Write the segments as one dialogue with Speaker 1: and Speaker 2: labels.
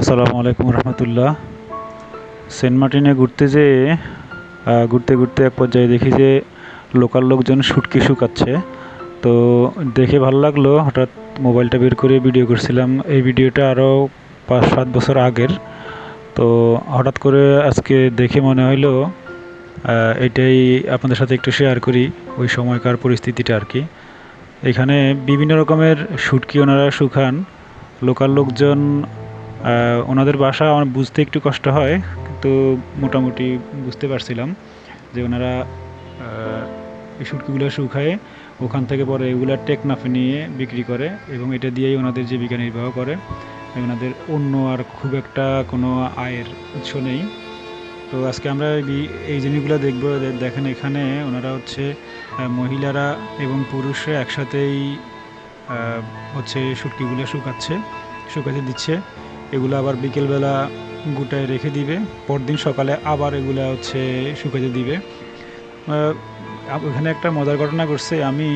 Speaker 1: আসসালামু আলাইকুম রহমতুল্লাহ। সেন্ট মার্টিনে ঘুরতে যেয়ে ঘুরতে ঘুরতে এক পর্যায়ে দেখি যে লোকাল লোকজন শুটকি শুকাচ্ছে। তো দেখে ভালো লাগল, হঠাৎ মোবাইলটা বের করে ভিডিও করছিলাম। এই ভিডিওটা আরও পাঁচ সাত বছর আগের। তো হঠাৎ করে আজকে দেখে মনে হইল এটাই আপনাদের সাথে একটু শেয়ার করি ওই সময়কার পরিস্থিতিটা আর কি। এখানে বিভিন্ন রকমের শুটকি ওনারা শুকান। লোকাল লোকজন ওনাদের ভাষা আমার বুঝতে একটু কষ্ট হয়, কিন্তু মোটামুটি বুঝতে পারছিলাম যে ওনারা এই শুটকিগুলো শুকায় ওখান থেকে পরে এগুলা টেকনাফে নিয়ে বিক্রি করে এবং এটা দিয়েই ওনাদের জীবিকা নির্বাহ করে। ওনাদের অন্য আর খুব একটা কোনো আয়ের উৎস নেই। তো আজকে আমরা এই- জিনিসগুলো দেখব দেখেন এখানে ওনারা হচ্ছে মহিলারা এবং পুরুষরা একসাথেই হচ্ছে শুটকিগুলো শুকাচ্ছে, শুকাতে দিচ্ছে। এগুলো আবার বিকেলবেলা গুটায় রেখে দিবে। পরদিন সকালে আবার এগুলো হচ্ছে শুকাতে দিবে। ওখানে একটা মজার ঘটনা ঘটছে। আমি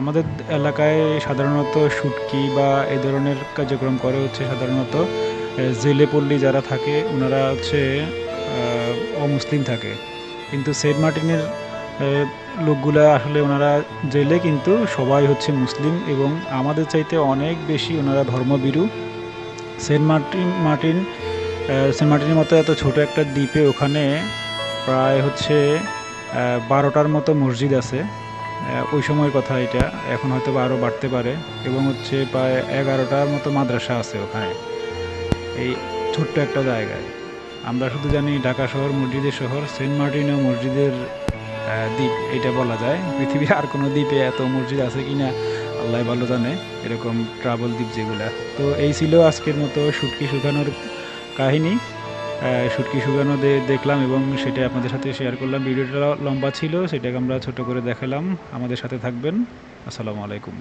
Speaker 1: আমাদের এলাকায় সাধারণত শুটকি বা এ ধরনের কার্যক্রম করে হচ্ছে সাধারণত জেলে পল্লী যারা থাকে, ওনারা হচ্ছে অমুসলিম থাকে। কিন্তু সেন্ট মার্টিনের লোকগুলা আসলে ওনারা জেলে, কিন্তু সবাই হচ্ছে মুসলিম এবং আমাদের চাইতে অনেক বেশি ওনারা ধর্মবিরু সেন্ট মার্টিন মার্টিন সেন্ট মার্টিনের মতো এত ছোট একটা দ্বীপে ওখানে প্রায় হচ্ছে বারোটার মতো মসজিদ আছে। ওই সময়ের কথা এটা। এখন হয়তো আরও বাড়তে পারে। এবং হচ্ছে প্রায় এগারোটার মতো মাদ্রাসা আছে ওখানে। এই ছোট্ট একটা জায়গায়। আমরা শুধু জানি ঢাকা শহর, মসজিদের শহর। সেন্ট মার্টিনও মসজিদের দ্বীপ। এটা বলা যায়। পৃথিবীর আর কোনো দ্বীপে এত মসজিদ আছে কিনা আল্লাহ ভালো জানে, এরকম ট্রাভেল দ্বীপ যেগুলা। তো এই ছিল আজকের মতো শুটকি শুকানোর কাহিনী। শুটকি শুকানো দেখলাম এবং সেটা আপনাদের সাথে শেয়ার করলাম। ভিডিওটা লম্বা ছিল, সেটাকে আমরা ছোট করে দেখালাম। আমাদের সাথে থাকবেন। আসসালামু আলাইকুম।